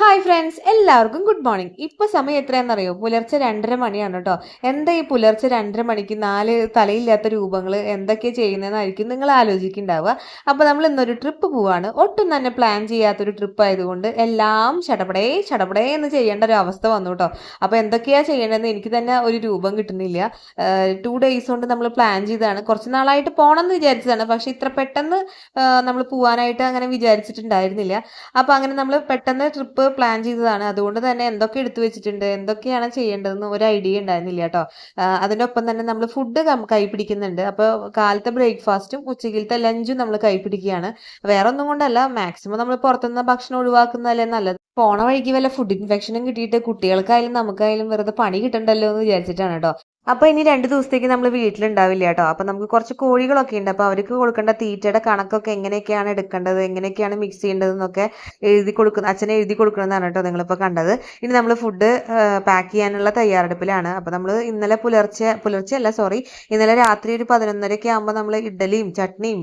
Hi friends എല്ലാവർക്കും good morning ഇപ്പൊ സമയം എത്രയാണെന്നറിയോ? പുലർച്ചെ രണ്ടര മണിയാണ് കേട്ടോ. എന്താ ഈ പുലർച്ചെ രണ്ടര മണിക്ക് നാല് തലയില്ലാത്ത രൂപങ്ങൾ എന്തൊക്കെയാ ചെയ്യുന്നതെന്നായിരിക്കും നിങ്ങൾ ആലോചിക്കുന്നുണ്ടാവുക. അപ്പോൾ നമ്മൾ ഇന്നൊരു ട്രിപ്പ് പോവാണ്. ഒട്ടും തന്നെ പ്ലാൻ ചെയ്യാത്തൊരു ട്രിപ്പ് ആയതുകൊണ്ട് എല്ലാം ചടപടേ ചടപടേ എന്ന് ചെയ്യേണ്ട ഒരു അവസ്ഥ വന്നു കേട്ടോ. അപ്പോൾ എന്തൊക്കെയാ ചെയ്യേണ്ടതെന്ന് എനിക്ക് തന്നെ ഒരു രൂപം കിട്ടുന്നില്ല. ടു ഡേയ്സ് കൊണ്ട് നമ്മൾ പ്ലാൻ ചെയ്തതാണ്. കുറച്ച് നാളായിട്ട് പോകണം എന്ന് വിചാരിച്ചതാണ്. പക്ഷേ ഇത്ര പെട്ടെന്ന് നമ്മൾ പോകാനായിട്ട് അങ്ങനെ വിചാരിച്ചിട്ടുണ്ടായിരുന്നില്ല. അപ്പോൾ അങ്ങനെ നമ്മൾ പെട്ടെന്ന് ട്രിപ്പ് പ്ലാൻ ചെയ്തതാണ്. അതുകൊണ്ട് തന്നെ എന്തൊക്കെ എടുത്തു വെച്ചിട്ടുണ്ട് എന്തൊക്കെയാണ് ചെയ്യേണ്ടതെന്ന് ഒരു ഐഡിയ ഉണ്ടായിരുന്നില്ല കേട്ടോ. അതിന്റെ ഒപ്പം തന്നെ നമ്മൾ ഫുഡ് കൈ പിടിക്കുന്നുണ്ട് അപ്പോൾ കാലത്തെ ബ്രേക്ക്ഫാസ്റ്റും ഉച്ചയ്ക്കിലത്തെ ലഞ്ചും നമ്മൾ കൈ പിടിക്കുകയാണ് വേറെ ഒന്നും കൊണ്ടല്ല മാക്സിമം നമ്മൾ പുറത്തുനിന്ന് ഭക്ഷണം ഒഴിവാക്കുന്നതല്ലേ നല്ലത്. പോണ വഴിക്ക് വല്ല ഫുഡ് ഇൻഫെക്ഷനും കിട്ടിയിട്ട് കുട്ടികൾക്കായാലും നമുക്കായാലും വെറുതെ പണി കിട്ടണ്ടല്ലോ എന്ന് വിചാരിച്ചിട്ടാണ് കേട്ടോ. അപ്പോൾ ഇനി രണ്ട് ദിവസത്തേക്ക് നമ്മൾ വീട്ടിലുണ്ടാവില്ല കേട്ടോ. അപ്പോൾ നമുക്ക് കുറച്ച് കോഴികളൊക്കെ ഉണ്ട്. അപ്പോൾ അവർക്ക് കൊടുക്കേണ്ട തീറ്റയുടെ കണക്കൊക്കെ എങ്ങനെയൊക്കെയാണ് എടുക്കേണ്ടത്? എങ്ങനെയൊക്കെയാണ് മിക്സ് ചെയ്യേണ്ടതെന്നൊക്കെ എഴുതി കൊടുക്കുന്ന അച്ഛനെ എഴുതി കൊടുക്കണമെന്നാണ് കേട്ടോ നിങ്ങളിപ്പോൾ കണ്ടത്. ഇനി നമ്മൾ ഫുഡ് പാക്ക് ചെയ്യാനുള്ള തയ്യാറെടുപ്പിലാണ്. അപ്പോൾ നമ്മൾ ഇന്നലെ പുലർച്ചെ പുലർച്ചെ അല്ല സോറി ഇന്നലെ രാത്രി ഒരു പതിനൊന്നരയൊക്കെ ആകുമ്പോൾ നമ്മൾ ഇഡ്ഡലിയും ചട്നിയും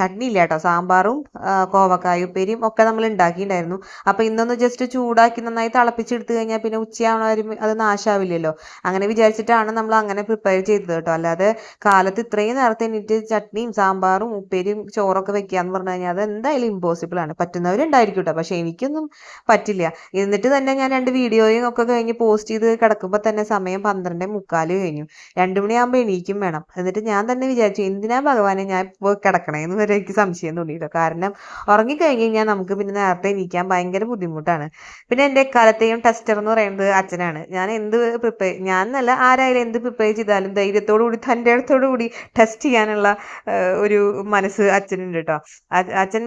ചട്നി ഇല്ല കേട്ടോ. സാമ്പാറും കോവക്കായ ഉപ്പേരിയും ഒക്കെ നമ്മൾ ഉണ്ടാക്കിയിട്ടുണ്ടായിരുന്നു. അപ്പോൾ ഇന്നൊന്ന് ജസ്റ്റ് ചൂടാക്കി നന്നായി തിളപ്പിച്ചെടുത്ത് കഴിഞ്ഞാൽ പിന്നെ ഉച്ചയാവണവരും അത് നാശാവില്ലല്ലോ. അങ്ങനെ വിചാരിച്ചിട്ട് വെച്ചിട്ടാണ് നമ്മൾ അങ്ങനെ പ്രിപ്പയർ ചെയ്തത് കേട്ടോ. അല്ലാതെ കാലത്ത് ഇത്രയും നേരത്തെ എണീറ്റ് ചട്നിയും സാമ്പാറും ഉപ്പേരിയും ചോറൊക്കെ വെക്കുക എന്ന് പറഞ്ഞു കഴിഞ്ഞാൽ അത് എന്തായാലും ഇമ്പോസിബിൾ ആണ്. പറ്റുന്നവരുണ്ടായിരിക്കും കേട്ടോ. പക്ഷെ എനിക്കൊന്നും പറ്റില്ല. എന്നിട്ട് തന്നെ ഞാൻ രണ്ട് വീഡിയോയും ഒക്കെ കഴിഞ്ഞ് പോസ്റ്റ് ചെയ്ത് കിടക്കുമ്പോൾ തന്നെ സമയം പന്ത്രണ്ട് മുക്കാൽ കഴിഞ്ഞു. രണ്ടു മണിയാകുമ്പോൾ എണീക്കും വേണം. എന്നിട്ട് ഞാൻ തന്നെ വിചാരിച്ചു എന്തിനാ ഭഗവാനെ ഞാൻ ഇപ്പോൾ കിടക്കണേന്ന് വരെ എനിക്ക് സംശയം തോന്നിയിട്ടോ കാരണം ഉറങ്ങിക്കഴിഞ്ഞ് കഴിഞ്ഞാൽ നമുക്ക് പിന്നെ നേരത്തെ എണീക്കാൻ ഭയങ്കര ബുദ്ധിമുട്ടാണ്. പിന്നെ എന്റെ കാലത്തെയും ടെസ്റ്റർ എന്ന് പറയുന്നത് അച്ഛനാണ്. ഞാൻ എന്ത് പ്രിപ്പയർ ഞാൻ എന്നല്ല ആരാ ആരായാലും എന്ത് പ്രിപ്പയർ ചെയ്താലും ധൈര്യത്തോടു കൂടി തന്റെ അടുത്തോടു കൂടി ടെസ്റ്റ് ചെയ്യാനുള്ള ഒരു മനസ്സ് അച്ഛനുണ്ട് കേട്ടോ അച്ഛൻ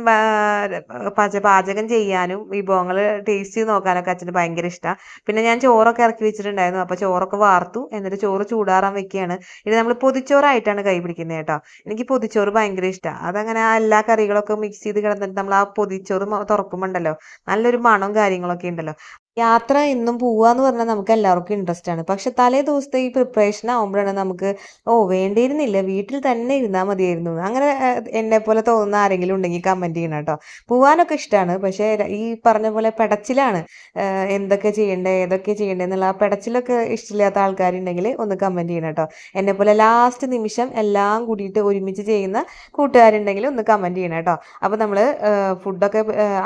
പാചകം ചെയ്യാനും വിഭവങ്ങൾ ടേസ്റ്റ് ചെയ്ത് നോക്കാനൊക്കെ അച്ഛന് ഭയങ്കര ഇഷ്ടമാണ് പിന്നെ ഞാൻ ചോറൊക്കെ ഇറക്കി വെച്ചിട്ടുണ്ടായിരുന്നു. അപ്പോൾ ചോറൊക്കെ വാർത്തു. എന്നിട്ട് ചോറ് ചൂടാറാൻ വെക്കുകയാണ്. ഇത് നമ്മൾ പൊതിച്ചോറായിട്ടാണ് കൈ പിടിക്കുന്നത് കേട്ടോ എനിക്ക് പൊതിച്ചോറ് ഭയങ്കര ഇഷ്ടമാണ് അതങ്ങനെ എല്ലാ കറികളൊക്കെ മിക്സ് ചെയ്ത് കിടന്നിട്ട് നമ്മൾ ആ പൊതിച്ചോറ് തുറക്കുമ്പോൾ ഉണ്ടല്ലോ. നല്ലൊരു മണവും കാര്യങ്ങളൊക്കെ ഉണ്ടല്ലോ. യാത്ര എന്നും പോവാന്ന് പറഞ്ഞാൽ നമുക്ക് എല്ലാവർക്കും ഇൻട്രസ്റ്റ് ആണ്. പക്ഷെ തലേ ദിവസത്തെ ഈ പ്രിപ്പറേഷൻ ആവുമ്പോഴാണ് നമുക്ക് ഓ വേണ്ടിയിരുന്നില്ല വീട്ടിൽ തന്നെ ഇരുന്നാൽ മതിയായിരുന്നു. അങ്ങനെ എന്നെ പോലെ തോന്നുന്ന ആരെങ്കിലും ഉണ്ടെങ്കിൽ കമന്റ് ചെയ്യണം കേട്ടോ. പോവാനൊക്കെ ഇഷ്ടമാണ് പക്ഷെ ഈ പറഞ്ഞ പോലെ പെടച്ചിലാണ്. എന്തൊക്കെ ചെയ്യണ്ടേ ഏതൊക്കെ ചെയ്യണ്ടേ എന്നുള്ള ആ പെടച്ചിലൊക്കെ ഇഷ്ടമില്ലാത്ത ആൾക്കാരുണ്ടെങ്കിൽ ഒന്ന് കമന്റ് ചെയ്യണം കേട്ടോ. എന്നെ പോലെ ലാസ്റ്റ് നിമിഷം എല്ലാം കൂടിയിട്ട് ഒരുമിച്ച് ചെയ്യുന്ന കൂട്ടുകാരുണ്ടെങ്കിൽ ഒന്ന് കമന്റ് ചെയ്യണം കേട്ടോ. അപ്പോൾ നമ്മൾ ഫുഡൊക്കെ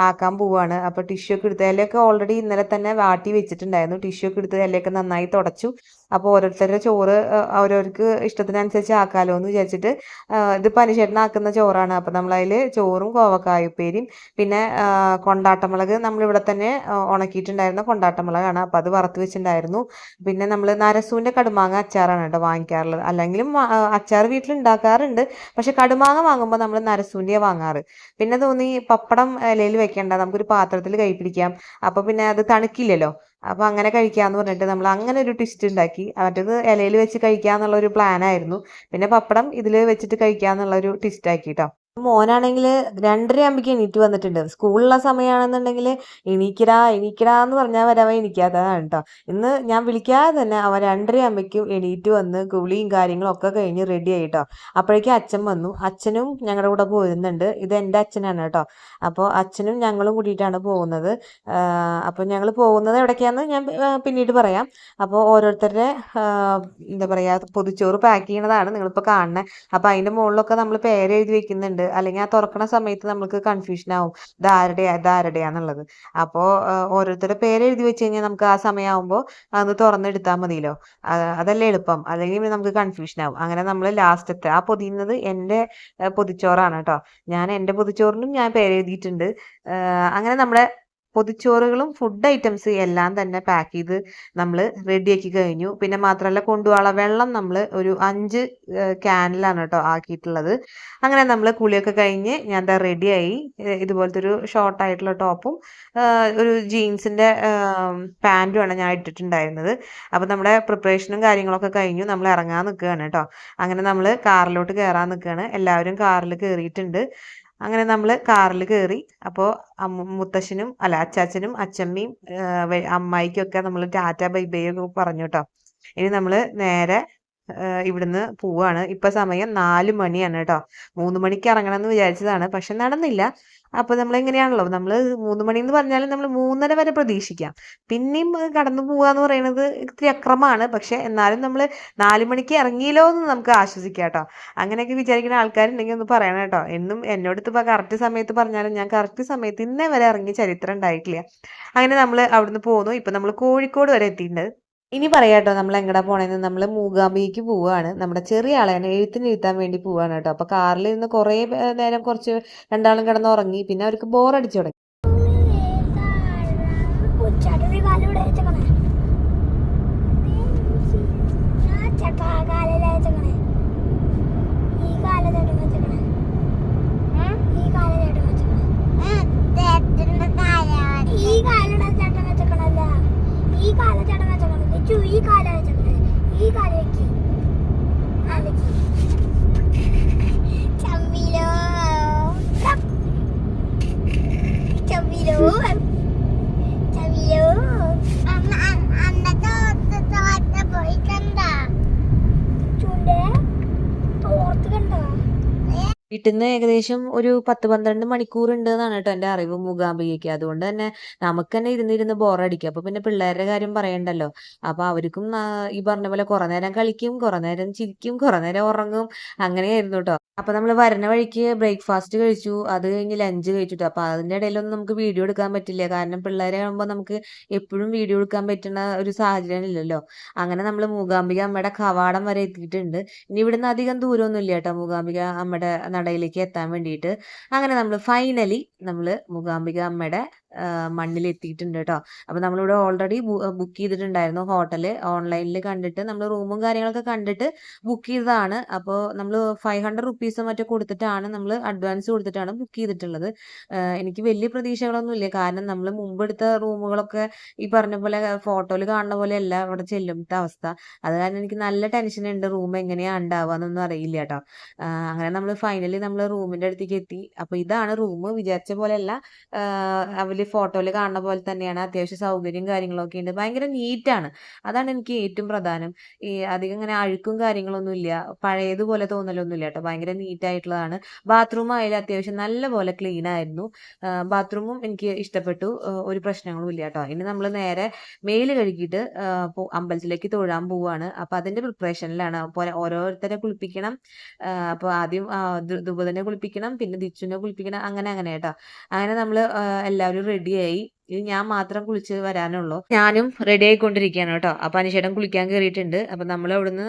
ആക്കാൻ പോവാണ്. അപ്പോൾ ടിഷ്യൂ ഒക്കെ എടുത്തതിലൊക്കെ ഓൾറെഡി ഇന്നലെ തന്നെ തന്നെ വാട്ടി വെച്ചിട്ടുണ്ടായിരുന്നു. ടിഷ്യൂ ഒക്കെ എടുത്ത് അതിലേക്ക് നന്നായി തുടച്ചു. അപ്പോൾ ഓരോരുത്തരുടെ ചോറ് അവരവർക്ക് ഇഷ്ടത്തിനനുസരിച്ച് ആക്കാലോ എന്ന് വിചാരിച്ചിട്ട് ഇത് പനിശേട്ടനാക്കുന്ന ചോറാണ്. അപ്പോൾ നമ്മളതിൽ ചോറും കോവക്കായുപ്പേരിയും പിന്നെ കൊണ്ടാട്ടമുളക് നമ്മളിവിടെ തന്നെ ഉണക്കിയിട്ടുണ്ടായിരുന്ന കൊണ്ടാട്ടമുളകാണ്. അപ്പോൾ അത് വറുത്ത് വെച്ചിട്ടുണ്ടായിരുന്നു. പിന്നെ നമ്മൾ നരസൂവിന്റെ കടുമാങ്ങ അച്ചാറാണ് കേട്ടോ വാങ്ങിക്കാറുള്ളത്. അല്ലെങ്കിലും അച്ചാർ വീട്ടിൽ ഉണ്ടാക്കാറുണ്ട് പക്ഷെ കടുമാങ്ങ വാങ്ങുമ്പോൾ നമ്മൾ നരസൂന്റെ വാങ്ങാറ്. പിന്നെ തോന്നി പപ്പടം ഇലയിൽ വെക്കേണ്ട നമുക്കൊരു പാത്രത്തിൽ കൈ പിടിക്കാം. അപ്പോൾ പിന്നെ അത് തണുക്കില്ലല്ലോ. അപ്പോൾ അങ്ങനെ കഴിക്കാമെന്ന് പറഞ്ഞിട്ട് നമ്മൾ അങ്ങനെ ഒരു ട്വിസ്റ്റ് ഉണ്ടാക്കി. മറ്റേത് ഇലയിൽ വെച്ച് കഴിക്കാമെന്നുള്ളൊരു ഒരു പ്ലാൻ ആയിരുന്നു. പിന്നെ പപ്പടം ഇതിൽ വെച്ചിട്ട് കഴിക്കാമെന്നുള്ളൊരു ട്വിസ്റ്റ് ആക്കി കേട്ടോ മോനാണെങ്കിൽ രണ്ടര ആകുമ്പോഴേക്കും എണീറ്റ് വന്നിട്ടുണ്ട്. സ്കൂളിലുള്ള സമയമാണെന്നുണ്ടെങ്കിൽ എണീക്കടാ എണീക്കടാ എന്ന് പറഞ്ഞാൽ വരാൻ എണീക്കാത്തതാണ് കേട്ടോ ഇന്ന് ഞാൻ വിളിക്കാതെ തന്നെ അവൻ രണ്ടര ആകുമ്പോഴേക്കും എണീറ്റ് വന്ന് കുളിയും കാര്യങ്ങളും ഒക്കെ കഴിഞ്ഞ് റെഡി ആയിട്ടോ അപ്പോഴേക്കും അച്ഛൻ വന്നു. അച്ഛനും ഞങ്ങളുടെ കൂടെ പോരുന്നുണ്ട്. ഇത് എന്റെ അച്ഛനാണ് കേട്ടോ അപ്പോൾ അച്ഛനും ഞങ്ങളും കൂടിയിട്ടാണ് പോകുന്നത്. അപ്പോൾ ഞങ്ങൾ പോകുന്നത് എവിടേക്കാന്ന് ഞാൻ പിന്നീട് പറയാം. അപ്പോൾ ഓരോരുത്തരുടെ എന്താ പറയുക പൊതിച്ചോറ് പാക്ക് ചെയ്യണതാണ് നിങ്ങളിപ്പോൾ കാണുന്നത് അപ്പോൾ അതിന്റെ മുകളിലൊക്കെ നമ്മൾ പേര് എഴുതി വെക്കുന്നുണ്ട്. അല്ലെങ്കിൽ ആ തുറക്കണ സമയത്ത് നമുക്ക് കൺഫ്യൂഷൻ ആവും. ഇതാരുടെയാ ഇതാരുടെയാന്നുള്ളത് അപ്പോൾ ഓരോരുത്തരുടെ പേര് എഴുതി വെച്ച് കഴിഞ്ഞാൽ നമുക്ക് ആ സമയമാകുമ്പോൾ അത് തുറന്നെടുത്താൽ മതിയല്ലോ. അതല്ലേ എളുപ്പം. അല്ലെങ്കിൽ നമുക്ക് കൺഫ്യൂഷൻ ആവും. അങ്ങനെ നമ്മൾ ലാസ്റ്റത്തെ ആ പൊതിയുന്നത് എന്റെ പൊതിച്ചോറാണ് കേട്ടോ. ഞാൻ എന്റെ പൊതിച്ചോറിനും ഞാൻ പേര് എഴുതിയിട്ടുണ്ട്. അങ്ങനെ നമ്മുടെ പൊതിച്ചോറുകളും ഫുഡ് ഐറ്റംസ് എല്ലാം തന്നെ പാക്ക് ചെയ്ത് നമ്മൾ റെഡിയാക്കി കഴിഞ്ഞു. പിന്നെ മാത്രമല്ല കൊണ്ടുപോകാനുള്ള വെള്ളം നമ്മൾ ഒരു അഞ്ച് ക്യാനിലാണ് കേട്ടോ ആക്കിയിട്ടുള്ളത്. അങ്ങനെ നമ്മൾ കുളിയൊക്കെ കഴിഞ്ഞ് ഞാൻ എന്താ റെഡിയായി ഇതുപോലത്തെ ഒരു ഷോർട്ട് ആയിട്ടുള്ള ടോപ്പും ഒരു ജീൻസിന്റെ പാന്റുമാണ് ഞാൻ ഇട്ടിട്ടുണ്ടായിരുന്നത്. അപ്പോൾ നമ്മുടെ പ്രിപ്പറേഷനും കാര്യങ്ങളൊക്കെ കഴിഞ്ഞു. നമ്മൾ ഇറങ്ങാൻ നിൽക്കുകയാണ് കേട്ടോ അങ്ങനെ നമ്മൾ കാറിലോട്ട് കയറാൻ നിൽക്കുകയാണ് എല്ലാവരും കാറിൽ കയറിയിട്ടുണ്ട് അങ്ങനെ നമ്മൾ കാറിൽ കയറി അപ്പോൾ മുത്തശ്ശനും അല്ല അച്ചാച്ചനും അച്ചമ്മയും അമ്മായിക്കൊക്കെ നമ്മൾ ടാറ്റ ബൈ പറഞ്ഞു കേട്ടോ ഇനി നമ്മൾ നേരെ ഇവിടുന്ന് പോവാണ്. ഇപ്പൊ സമയം നാല് മണിയാണ് കേട്ടോ മൂന്ന് മണിക്ക് ഇറങ്ങണം എന്ന് വിചാരിച്ചതാണ്. പക്ഷെ നടന്നില്ല. അപ്പോൾ നമ്മൾ എങ്ങനെയാണല്ലോ നമ്മൾ മൂന്ന് മണി എന്ന് പറഞ്ഞാലും നമ്മൾ മൂന്നര വരെ പ്രതീക്ഷിക്കാം. പിന്നെയും കടന്നു പോവുക എന്ന് പറയുന്നത് ഇത്തിരി അക്രമമാണ്. പക്ഷെ എന്നാലും നമ്മൾ നാല് മണിക്ക് ഇറങ്ങിയല്ലോ എന്ന് നമുക്ക് ആശ്വസിക്കാം കേട്ടോ. അങ്ങനെയൊക്കെ വിചാരിക്കുന്ന ആൾക്കാരുണ്ടെങ്കിൽ ഒന്ന് പറയണം കേട്ടോ. എന്നും എന്നോട് ഇപ്പോൾ കറക്റ്റ് സമയത്ത് പറഞ്ഞാലും ഞാൻ കറക്റ്റ് സമയത്ത് ഇന്നേ വരെ ഇറങ്ങിയ ചരിത്രം ഉണ്ടായിട്ടില്ല. അങ്ങനെ നമ്മൾ അവിടുന്ന് പോന്നു. ഇപ്പം നമ്മൾ കോഴിക്കോട് വരെ എത്തിയിട്ടുണ്ട്. ഇനി പറയാട്ടോ നമ്മൾ എങ്ങടാ പോണേന്ന്. നമ്മൾ മൂകാംബിക്ക് പോവാണ്. നമ്മുടെ ചെറിയ ആളെ എഴുത്തിന് എഴുത്താൻ വേണ്ടി പോവാണ് കേട്ടോ. അപ്പോൾ കാറിൽ ഇരുന്ന് കുറേ നേരം കുറച്ച് രണ്ടാളും കിടന്ന് ഉറങ്ങി. പിന്നെ അവർക്ക് ബോറടിച്ചു തുടങ്ങി. വീട്ടിൽ നിന്ന് ഏകദേശം ഒരു പത്ത് പന്ത്രണ്ട് മണിക്കൂർ ഉണ്ട് എന്നാണ് കേട്ടോ എന്റെ അറിവ് മൂകാംബികയ്ക്ക്. അതുകൊണ്ട് തന്നെ നമുക്ക് തന്നെ ഇരുന്നിരുന്ന് ബോറടിക്കും. അപ്പോൾ പിന്നെ പിള്ളേരുടെ കാര്യം പറയണ്ടല്ലോ. അപ്പോൾ അവർക്കും ഈ പറഞ്ഞ പോലെ കുറേ നേരം കളിക്കും കുറേ നേരം ചിരിക്കും കുറേ നേരം ഉറങ്ങും. അങ്ങനെയായിരുന്നു കേട്ടോ. അപ്പോൾ നമ്മൾ വരുന്ന വഴിക്ക് ബ്രേക്ക്ഫാസ്റ്റ് കഴിച്ചു അത് കഴിഞ്ഞ് ലഞ്ച് കഴിച്ചിട്ടു. അപ്പോൾ അതിന്റെ ഇടയിലൊന്നും നമുക്ക് വീഡിയോ എടുക്കാൻ പറ്റില്ല. കാരണം പിള്ളേരെ ആകുമ്പോൾ നമുക്ക് എപ്പോഴും വീഡിയോ എടുക്കാൻ പറ്റുന്ന ഒരു സാഹചര്യം ഇല്ലല്ലോ. അങ്ങനെ നമ്മൾ മൂകാംബിക അമ്മയുടെ കവാടം വരെ എത്തിയിട്ടുണ്ട്. ഇനി ഇവിടുന്ന് അധികം ദൂരമൊന്നും ഇല്ല കേട്ടോ മൂകാംബിക അമ്മയുടെ നടയിലേക്ക് എത്താൻ വേണ്ടിയിട്ട്. അങ്ങനെ നമ്മൾ ഫൈനലി നമ്മൾ മൂകാംബിക അമ്മയുടെ മണ്ണിൽ എത്തിയിട്ടുണ്ട് കേട്ടോ അപ്പോൾ നമ്മളിവിടെ ഓൾറെഡി ബുക്ക് ചെയ്തിട്ടുണ്ടായിരുന്നു ഹോട്ടൽ ഓൺലൈനിൽ കണ്ടിട്ട് നമ്മൾ റൂമും കാര്യങ്ങളൊക്കെ കണ്ടിട്ട് ബുക്ക് ചെയ്തതാണ്. അപ്പോൾ നമ്മൾ ഫൈവ് ഹൺഡ്രഡ് റുപ്പീസ് മറ്റോ കൊടുത്തിട്ടാണ് നമ്മൾ അഡ്വാൻസ് കൊടുത്തിട്ടാണ് ബുക്ക് ചെയ്തിട്ടുള്ളത്. എനിക്ക് വലിയ പ്രതീക്ഷകളൊന്നും ഇല്ല. കാരണം നമ്മൾ മുമ്പ് എടുത്ത റൂമുകളൊക്കെ ഈ പറഞ്ഞ പോലെ ഫോട്ടോയിൽ കാണുന്ന പോലെ അല്ല അവിടെ ചെല്ലുമത്തെ അവസ്ഥ. അത് കാരണം എനിക്ക് നല്ല ടെൻഷൻ ഉണ്ട് റൂം എങ്ങനെയാ ഉണ്ടാവുക എന്നൊന്നും അറിയില്ല കേട്ടോ അങ്ങനെ നമ്മൾ ഫൈനലി നമ്മൾ റൂമിന്റെ അടുത്തേക്ക് എത്തി. അപ്പോൾ ഇതാണ് റൂം വിചാരിച്ച പോലെയല്ല അവർ ഫോട്ടോയിൽ കാണുന്ന പോലെ തന്നെയാണ്. അത്യാവശ്യം സൗകര്യം കാര്യങ്ങളൊക്കെ ഉണ്ട്. ഭയങ്കര നീറ്റാണ് അതാണ് എനിക്ക് ഏറ്റവും പ്രധാനം. ഈ അധികം ഇങ്ങനെ അഴുക്കും കാര്യങ്ങളൊന്നും ഇല്ല. പഴയതുപോലെ തോന്നലൊന്നും ഇല്ല കേട്ടോ. ഭയങ്കര നീറ്റായിട്ടുള്ളതാണ് ബാത്റൂം ആയാലും അത്യാവശ്യം നല്ല പോലെ ക്ലീൻ ആയിരുന്നു ബാത്റൂമും എനിക്ക് ഇഷ്ടപ്പെട്ടു. ഒരു പ്രശ്നങ്ങളും ഇല്ല കേട്ടോ. ഇനി നമ്മൾ നേരെ മേൽ കഴുകിയിട്ട് അമ്പലത്തിലേക്ക് തൊഴാൻ പോവുകയാണ് അപ്പോൾ അതിന്റെ പ്രിപ്പറേഷനിലാണ് അപ്പോൾ ഓരോരുത്തരെ കുളിപ്പിക്കണം. അപ്പോൾ ആദ്യം ആ, കുളിപ്പിക്കണം. പിന്നെ ദിച്ചുനെ കുളിപ്പിക്കണം. അങ്ങനെ അങ്ങനെ കേട്ടോ. അങ്ങനെ നമ്മൾ എല്ലാവരും റെഡിയായി ഇത് ഞാൻ മാത്രം കുളിച്ച് വരാനുള്ളൂ. ഞാനും റെഡി ആയിക്കൊണ്ടിരിക്കുകയാണ് കേട്ടോ. അപ്പൊ അനുശേഷം കുളിക്കാൻ കയറിയിട്ടുണ്ട്. അപ്പൊ നമ്മൾ അവിടുന്ന്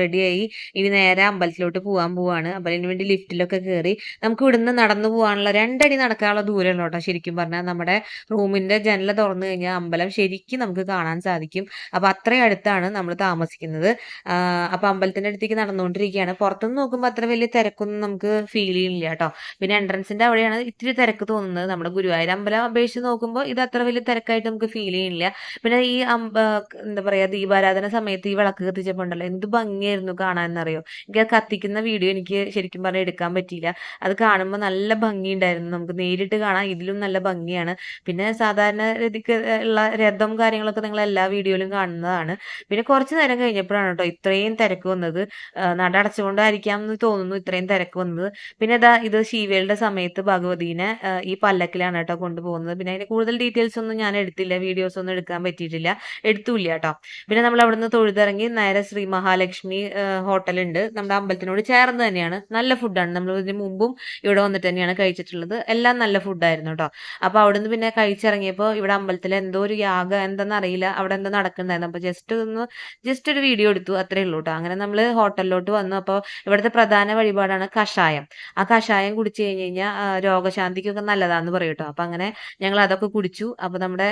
റെഡിയായി ഇനി നേരെ അമ്പലത്തിലോട്ട് പോകാൻ പോവാണ്. അപ്പൊ അതിന് വേണ്ടി ലിഫ്റ്റിലൊക്കെ കയറി നമുക്ക് ഇവിടുന്ന് നടന്നു പോകാനുള്ള രണ്ടടി നടക്കാനുള്ള ദൂരമല്ലോ കേട്ടോ. ശരിക്കും പറഞ്ഞാൽ നമ്മുടെ റൂമിന്റെ ജനല തുറന്നു കഴിഞ്ഞാൽ അമ്പലം ശരിക്കും നമുക്ക് കാണാൻ സാധിക്കും. അപ്പൊ അത്രയും അടുത്താണ് നമ്മൾ താമസിക്കുന്നത്. അപ്പൊ അമ്പലത്തിന്റെ അടുത്തേക്ക് നടന്നുകൊണ്ടിരിക്കുകയാണ്. പുറത്തുനിന്ന് നോക്കുമ്പോൾ അത്ര വലിയ തിരക്കൊന്നും നമുക്ക് ഫീൽ ചെയ്യുന്നില്ല കേട്ടോ. പിന്നെ എൻട്രൻസിന്റെ അവിടെയാണ് ഇത്തിരി തിരക്ക് തോന്നുന്നത്. നമ്മുടെ ഗുരുവായൂർ അമ്പലം അപേക്ഷിച്ച് നോക്കുമ്പോൾ ഇത് അത്ര വലിയ തിരക്കായിട്ട് നമുക്ക് ഫീൽ ചെയ്യുന്നില്ല പിന്നെ ഈ എന്താ പറയാ ദീപാരാധന സമയത്ത് ഈ വിളക്ക് കത്തിച്ചപ്പോൾ ഉണ്ടല്ലോ എന്ത് ഭംഗിയായിരുന്നു കാണാൻ എന്നറിയോ എനിക്ക് ആ കത്തിക്കുന്ന വീഡിയോ എനിക്ക് ശരിക്കും പറഞ്ഞാൽ എടുക്കാൻ പറ്റിയില്ല. അത് കാണുമ്പോൾ നല്ല ഭംഗിയുണ്ടായിരുന്നു നമുക്ക് നേരിട്ട് കാണാൻ ഇതിലും നല്ല ഭംഗിയാണ്. പിന്നെ സാധാരണ രീതിക്ക് ഉള്ള രഥം കാര്യങ്ങളൊക്കെ നിങ്ങൾ എല്ലാ വീഡിയോയിലും കാണുന്നതാണ്. പിന്നെ കുറച്ച് നേരം കഴിഞ്ഞപ്പോഴാണ് കേട്ടോ ഇത്രയും തിരക്ക് വന്നത്. നട അടച്ചുകൊണ്ടായിരിക്കാം എന്ന് തോന്നുന്നു ഇത്രയും തിരക്ക് വന്നത്. പിന്നെ ഇതാ ഇത് ശീവേലിയുടെ സമയത്ത് ഭഗവതീനെ ഈ പല്ലക്കിലാണ് കേട്ടോ കൊണ്ടുപോകുന്നത്. പിന്നെ അതിന് കൂടുതൽ ഡീറ്റെയിൽസ് ഒന്നും ഞാൻ എടുത്തില്ല. വീഡിയോസ് ഒന്നും എടുക്കാൻ പറ്റിയിട്ടില്ല. എടുത്തുമില്ല കേട്ടോ. പിന്നെ നമ്മൾ അവിടുന്ന് തൊഴുതിറങ്ങി നേരെ ശ്രീ മഹാലക്ഷ്മി ഹോട്ടലുണ്ട് നമ്മുടെ അമ്പലത്തിനോട് ചേർന്ന് തന്നെയാണ്. നല്ല ഫുഡാണ് നമ്മൾ ഇതിന് മുമ്പും ഇവിടെ വന്നിട്ട് തന്നെയാണ് കഴിച്ചിട്ടുള്ളത്. എല്ലാം നല്ല ഫുഡായിരുന്നു കേട്ടോ. അപ്പോൾ അവിടുന്ന് പിന്നെ കഴിച്ചിറങ്ങിയപ്പോൾ ഇവിടെ അമ്പലത്തിൽ എന്തോ ഒരു യാഗം എന്തെന്നറിയില്ല അവിടെ എന്തോ നടക്കുന്നുണ്ടായിരുന്നു. അപ്പോൾ ജസ്റ്റ് ഒന്ന് ജസ്റ്റ് ഒരു വീഡിയോ എടുത്തു. അത്രേ ഉള്ളൂ കേട്ടോ. അങ്ങനെ നമ്മൾ ഹോട്ടലിലോട്ട് വന്നു. അപ്പോൾ ഇവിടുത്തെ പ്രധാന വഴിപാടാണ് കഷായം. ആ കഷായം കുടിച്ചു കഴിഞ്ഞ് കഴിഞ്ഞാൽ രോഗശാന്തിക്കൊക്കെ നല്ലതാന്ന് പറയും കേട്ടോ. അപ്പം അങ്ങനെ ഞങ്ങൾ അതൊക്കെ കുടിച്ചു. അപ്പോൾ നമ്മുടെ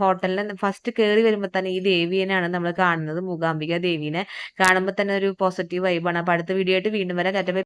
ഹോട്ടലിൽ ഫസ്റ്റ് കയറി വരുമ്പോൾ തന്നെ ഈ ദേവീനെയാണ് നമ്മൾ കാണുന്നത് മൂകാംബിക ദേവീനെ. കാണുമ്പോൾ തന്നെ ഒരു പോസിറ്റീവ് വൈബാണ് അപ്പോൾ അടുത്ത വീഡിയോ ആയിട്ട് വീണ്ടും വരാം. ടാറ്റ ബൈ